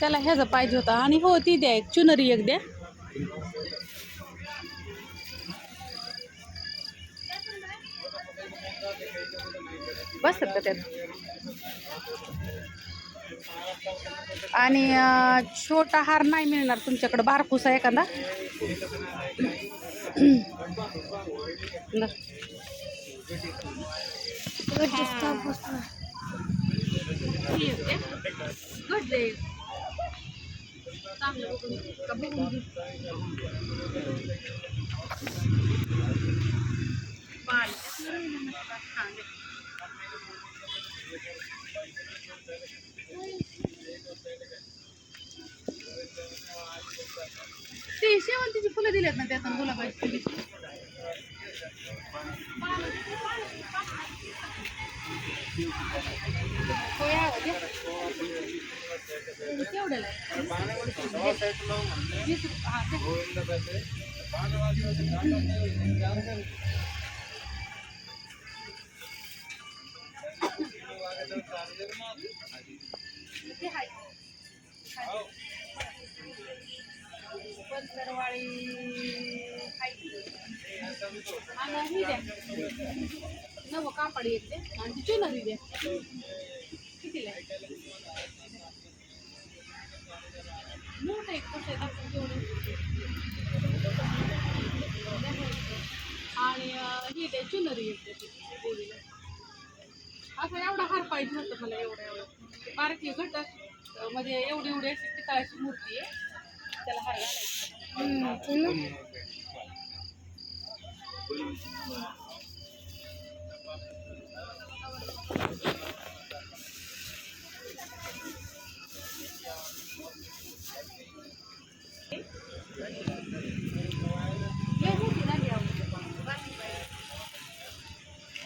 त्याला ह्याचं पाहिजे होता. आणि हो ती द्या एक चुनरी एक द्या. बसतात का त्यात? आणि छोटा हार नाही मिळणार तुमच्याकडे बारकुसा एखादा? घट बरं. ते शेवंतीची फुलं दिलेत ना त्यात गुलाबाची फुले. होय, केवढ्याला वीस हा, ते. आणि ही द्या. नवं कापड येते आणि ती चुनरी द्या कितीला मोठं एक दाखवून तेवढं. आणि ही द्या चुनरी ती देवीला. असं एवढा हार पाहिजे होतं मला एवढं एवढं. बारकी घटक म्हणजे एवढी एवढी अशी पितळाची मूर्ती आहे. त्याला हार घालायचा.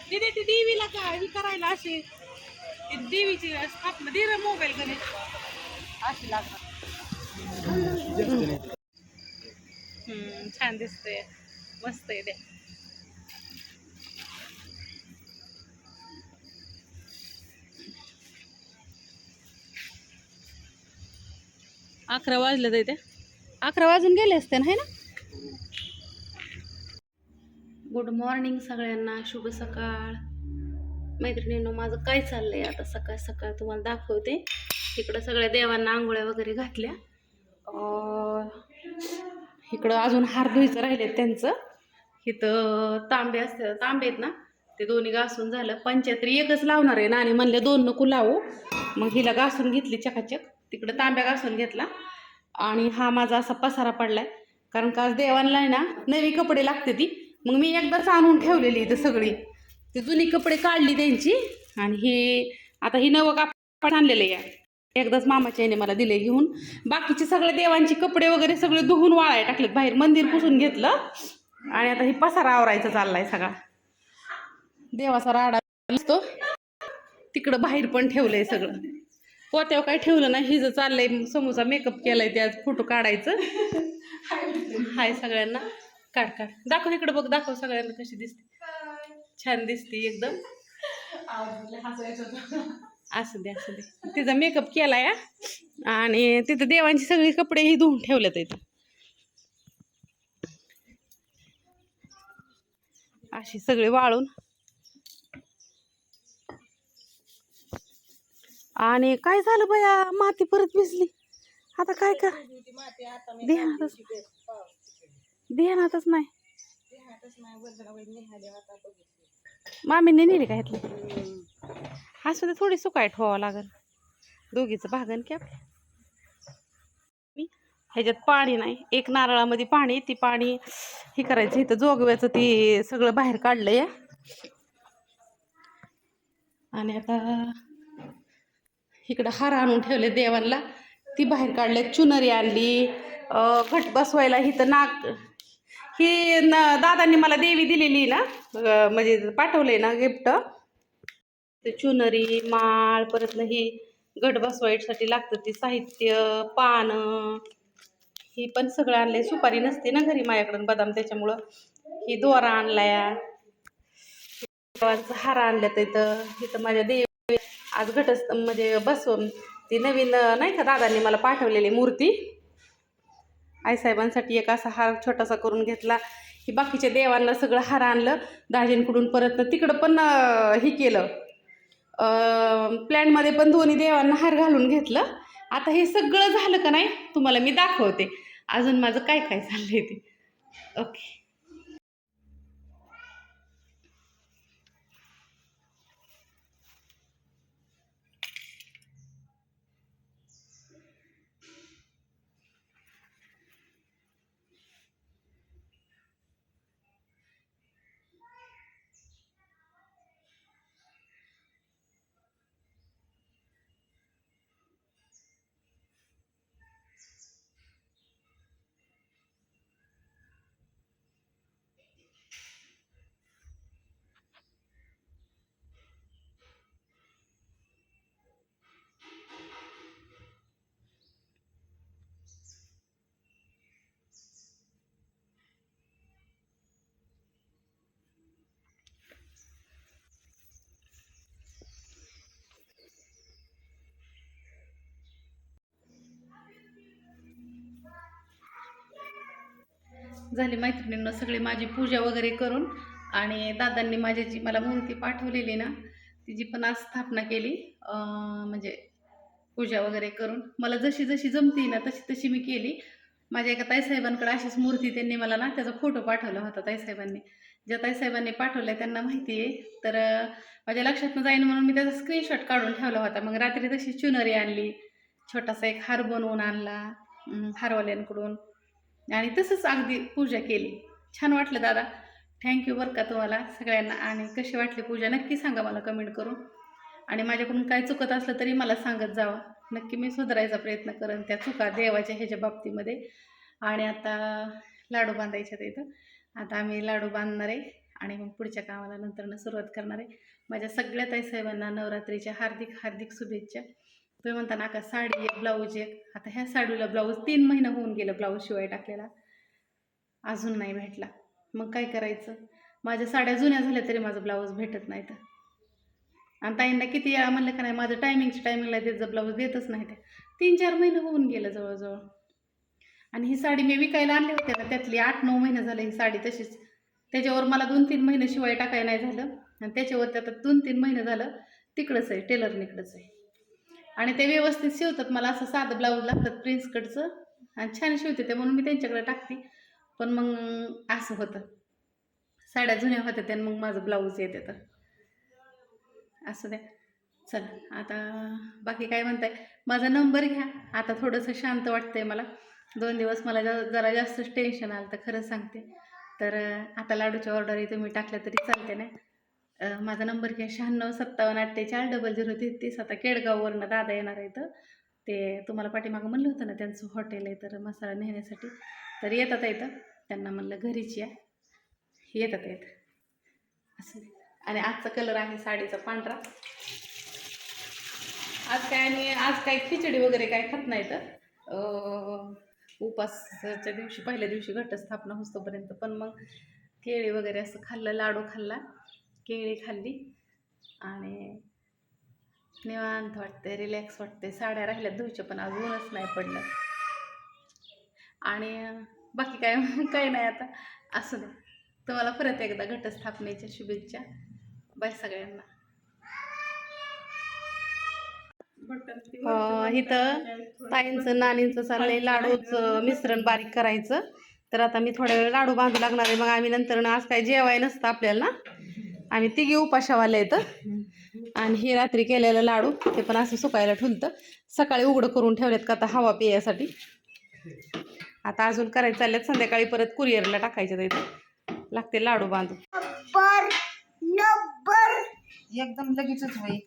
दीदी ती देवीला ही करायला अशी ती स्थापना दे रे मोबाईल अशी लागणार हम्म, छान दिसतंय. मस्त आहे अकरा वाजले त्या अकरा वाजून गेले असते ना है ना? गुड मॉर्निंग सगळ्यांना शुभ सकाळ. मैत्रिणींनो माझं काय चाललंय आता? सकाळ सकाळ तुम्हाला दाखवते. इकडं सगळ्या देवांना आंघोळ्या वगैरे घातल्या. इकडं अजून हार धुईचं राहिले त्यांचं. इथं तांबे असते तांबे आहेत ना? ते दोन्ही घासून झालं. पंचायतरी एकच लावणार आहे ना आणि म्हणले दोन नको लावू. मग हिला घासून घेतली चकाचक. तिकडं तांब्या घासून घेतला. आणि हा माझा असा पसारा पडलाय. कारण का आज देवांना आहे ना नवी कपडे लागते ती. मग मी एकदाच आणून ठेवलेली इथं सगळी. ती जुनी कपडे काढली त्यांची. आणि हे आता ही नवं कापड आणलेलं आहे. एकदाच मामाच्या याने मला दिले घेऊन. बाकीचे सगळे देवांची कपडे वगैरे सगळे धुवून वाळाय टाकलेत. बाहेर मंदिर पुसून घेतलं. आणि आता ही पसारा आवरायचा चाललाय सगळा. देवाचा राडा असतो तिकडं बाहेर पण ठेवलंय सगळं. पोत्यावर काय ठेवलं नाही हिचं चाललंय समोसा मेकअप केलाय ते आज फोटो काढायचं. हाय सगळ्यांना. काढ काढ. दाखव इकडं बघ दाखव सगळ्यांना कशी दिसते. छान दिसते एकदम. असं दे असं दे. तिचा मेकअप केलाय या आणि तिथं देवांची सगळी कपडे ही धुवून ठेवलेत इथं. अशी सगळी वाळून. आणि काय झालं बया? माती परत भिजली. आता काय कर ध्यानातच ध्यानातच नाही. मामीने नेली का हा असं थोडी सुकाय ठेवावं लागल. दोघीचं भागन की आपल्या ह्याच्यात पाणी नाही. एक नारळामध्ये पाणी ती पाणी हे करायचं इथं जोगव्याचं ते सगळं बाहेर काढलंय. आणि आता इकडं हार आणून ठेवले देवांना ती बाहेर काढले चुनरी आणली घट बसवायला इथं नाग ही न दादांनी मला देवी दिलेली ना म्हणजे पाठवले ना गिफ्ट. ते चुनरी माळ परत ही घट बसवायसाठी लागतं ते साहित्य पानं ही पण सगळं आणलंय. सुपारी नसते ना घरी माझ्याकडून बदाम त्याच्यामुळं. ही दोरा आणलाय देवांचं हार आणल्यात इथं. इथं माझ्या देव आज घटस म्हणजे बसव ती नवीन नाही का दादांनी मला पाठवलेली मूर्ती. आईसाहेबांसाठी एक असा हार छोटासा करून घेतला की बाकीच्या देवांना सगळं हार आणलं दाजींकडून परत तिकडं पण हे केलं. प्लॅनमध्ये पण दोन्ही देवांना हार घालून घेतलं. आता हे सगळं झालं का नाही तुम्हाला मी दाखवते. अजून माझं काय काय चाललंय ते. ओके झाली मैत्रिणींना सगळी माझी पूजा वगैरे करून आणि दादांनी माझ्या जी मला मूर्ती पाठवलेली ना तिची पण आज स्थापना केली. म्हणजे पूजा वगैरे करून. मला जशी जशी जमती ना तशी तशी मी केली. माझ्या एका ताईसाहेबांकडे अशीच मूर्ती त्यांनी मला ना त्याचा फोटो पाठवला होता ताईसाहेबांनी. ज्या ताईसाहेबांनी पाठवलं आहे त्यांना माहिती आहे. तर माझ्या लक्षात न जाईन म्हणून मी त्याचा स्क्रीनशॉट काढून ठेवला होता. मग रात्री तशी चुनरी आणली. छोटासा एक हार बनवून आणला हारवाल्यांकडून. आणि तसंच अगदी पूजा केली. छान वाटलं दादा. थँक्यू बरं का तुम्हाला सगळ्यांना. आणि कशी वाटली पूजा? नक्की सांगा मला कमेंट करून. आणि माझ्याकडून काय चुकत असलं तरी मला सांगत जावा. नक्की मी सुधारायचा प्रयत्न करेन त्या चुका देवाच्या ह्याच्या बाबतीमध्ये. आणि आता लाडू बांधायच्यात इथं आता आम्ही लाडू बांधणार आहे. आणि मग पुढच्या कामाला नंतरनं सुरुवात करणार आहे. माझ्या सगळ्या ताईसाहेबांना नवरात्रीच्या हार्दिक हार्दिक शुभेच्छा. तुम्ही म्हणता ना का साडी एक ब्लाऊज एक. आता ह्या साडीला ब्लाऊज तीन महिना होऊन गेलं ब्लाऊज शिवाय टाकलेला. अजून नाही भेटला. मग काय करायचं? माझ्या साड्या जुन्या झाल्या तरी माझं ब्लाऊज भेटत नाही तर आणि ताईंना किती वेळा म्हणलं का नाही माझं टायमिंगच्या टायमिंगला त्याचं ब्लाऊज देतच नाही त्या तीन चार महिने होऊन गेलं जवळजवळ. आणि ही साडी मी विकायला आणली होती ना त्यातली आठ नऊ महिने झाले ही साडी तशीच. त्याच्यावर मला दोन तीन महिने शिवाय टाकायला नाही झालं. आणि त्याच्यावर आता दोन तीन महिने झालं तिकडंच आहे टेलरनिकडंच आहे. आणि ते व्यवस्थित शिवतात. मला असं साधं ब्लाऊज लागतात प्रिन्स कटचं आणि छान शिवते ते म्हणून मी त्यांच्याकडे टाकते. पण मग असं होतं. साड्या जुन्या होत्या त्या मग माझं ब्लाऊज येते तर. असं द्या चला आता बाकी काय म्हणताय? माझा नंबर घ्या. आता थोडंसं शांत वाटतंय मला. दोन दिवस मला जा- जरा जास्तच टेन्शन आलं तर खरं सांगते. तर आता लाडूच्या ऑर्डर तुम्ही टाकल्या तरी चालते ना माझा नंबर घ्या. शहाण्णव सत्तावन्न अठ्ठेचाळीस डबल झिरो तेहतीस. आता केडगाववरनं दादा येणार आहे तर ते तुम्हाला पाठीमागं म्हणलं होतं ना त्यांचं हॉटेल आहे तर मसाला नेण्यासाठी. तर येतात येतं त्यांना म्हणलं घरीच या. येतात येत असं. आणि आजचा कलर आहे साडीचा पांढरा. आज काय आणि आज काय खिचडी वगैरे काय खात नाही तर अं, उपासाच्या दिवशी पहिल्या दिवशी घटस्थापना होतोपर्यंत पण मग केळी वगैरे असं खाल्लं लाडू खाल्ला. केळी खाल्ली. आणि निवांत वाटते रिलॅक्स वाटते साड्या राहिल्या धुयच्या पण अजूनच नाही पडलं आणि बाकी काय काही नाही आता. असू दे. तुम्हाला परत एकदा घटस्थापनेच्या शुभेच्छा. बाय सगळ्यांना. इथं ताईंचं नानींचं चाललंय लाडूचं मिश्रण बारीक करायचं. तर आता मी थोड्या वेळ लाडू बांधू लागणार आहे. मग आम्ही नंतर ना आज काय जेवाय नसतं आपल्याला ना? आम्ही तिघी उपाशावाले येतं आणि हे रात्री केलेलं लाडू ते पण असं सुकायला ठुलतं. सकाळी उघडं करून ठेवलेत का आता हवा पियासाठी. आता अजून करायचं चालल्यात संध्याकाळी परत कुरिअरला टाकायचं इथं. लागते लाडू बांधू एकदम लगेचच होईल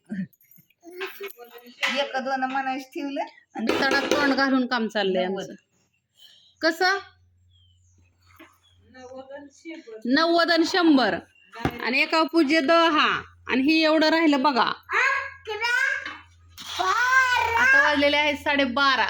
एक दोन म्हणायच ठेवलं. आणि तोंड घालून काम चाललंय आमचं. कसं? नव्वद आणि शंभर. आणि एका पूज्य दहा आणि ही एवढं राहिलं बघा. आता वाजलेले आहेत साडेबारा.